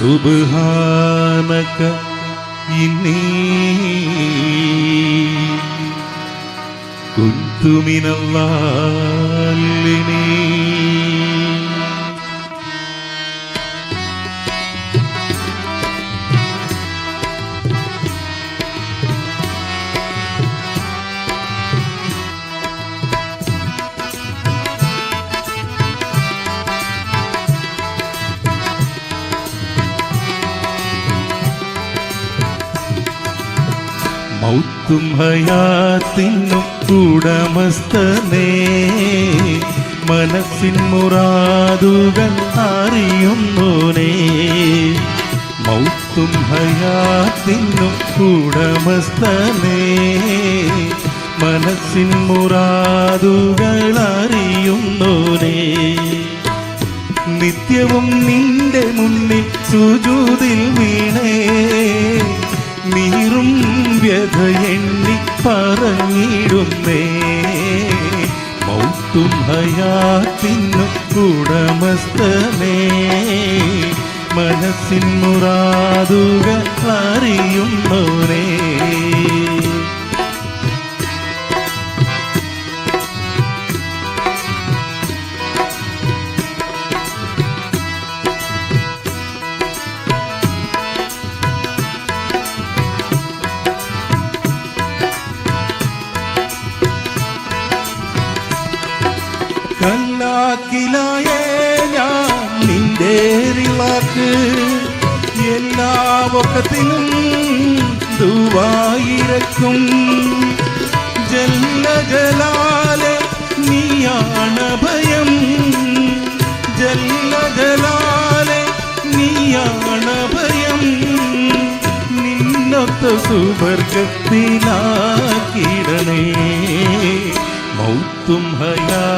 സുബ്ഹാനക ഇന്നി കുന്തു മൗത്തും ഹയാത്തിനും ഉടമസ്ഥനേ മനസ്സിൻ മുറാതുകൾ അറിയുന്നോനേ. മൗത്തും ഹയാത്തിനും ഉടമസ്ഥനേ മനസ്സിൻ മുറാതുകൾ അറിയുന്നോനേ. നിത്യവും നിന്റെ മുന്നിൽ സുജൂതിൽ വീണേ നീറും എണ്ണി പറഞ്ഞിടുന്നേ മൗത്തും ഹയാത്തിനും ഉടമസ്ഥനേ. മനസ്സിൻ മുറാതുകൾ അറിയുന്നോരേ റിവാക്ക് എല്ലാ ഒക്കത്തിലും ദുവായിരക്കും. ജല്ല ജലാലെ നീയാണ് ഭയം. ജല്ല ജലാലെ നീയാണ് ഭയം. നിന്നൊത്ത സുവർഗത്തിലാക്കിടണേ. മൗത്തും ഹയാത്തിനും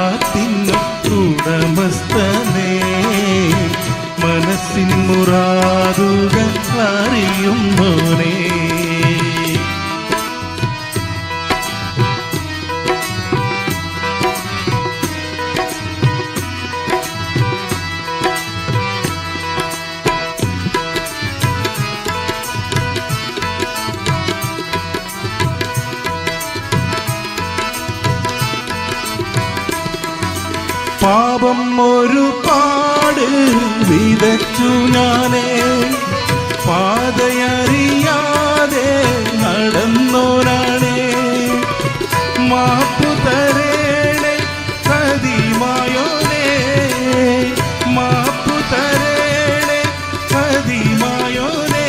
പാപം ഒരു പാട് വിതച്ചു ഞാനേ. പാതയറിയാതെ നടന്നോരാണേ. മാപ്പു തരേണേ കതിമായോനേ മാപ്പു തരേണേ കതിമായോനേ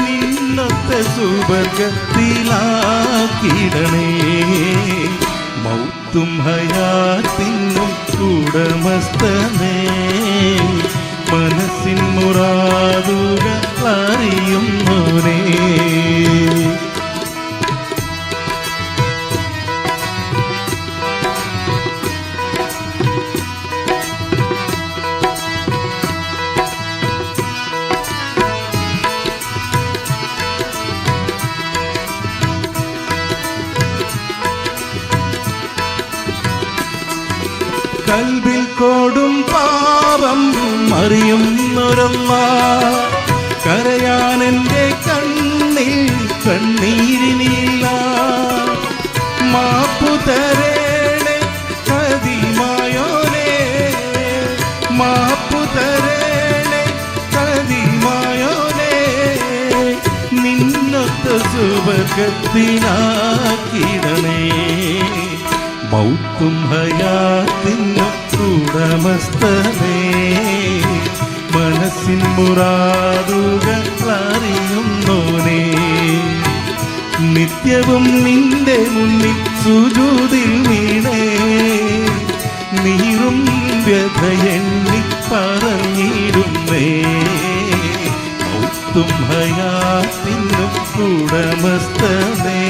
നിന്നത്തെ സുവർഗത്തിലാക്കിടണേ. മൗത്തും ഹയാത്തിനും ഉടമസ്ഥനേ മനസ്സിൻ മുറാതുകൾ അറിയുന്നോനേ കൽവിൽ കോടും പാപം അറിയുന്നൊരമ്മ കരയാൻ എന്റെ കണ്ണിൽ കണ്ണീരിനില്ല. മാപ്പു കതിമായോനേ. തരേണേ കതിമായോനേ. നിന്നൊത്ത സുവർഗത്തിനാക്കിടണേ. മൗത്തും ഹയാത്തിനും ഉടമസ്ഥനേ മനസ്സിൻ മുറാതുകൾ അറിയുന്നോനേ. നിത്യവും നിന്റെ മുന്നിൽ സുജൂതിൽ വീണേ നീറും വ്യഥയെണ്ണി പറഞ്ഞിരുന്നേ മൗത്തും ഹയാത്തിനും ഉടമസ്ഥനേ.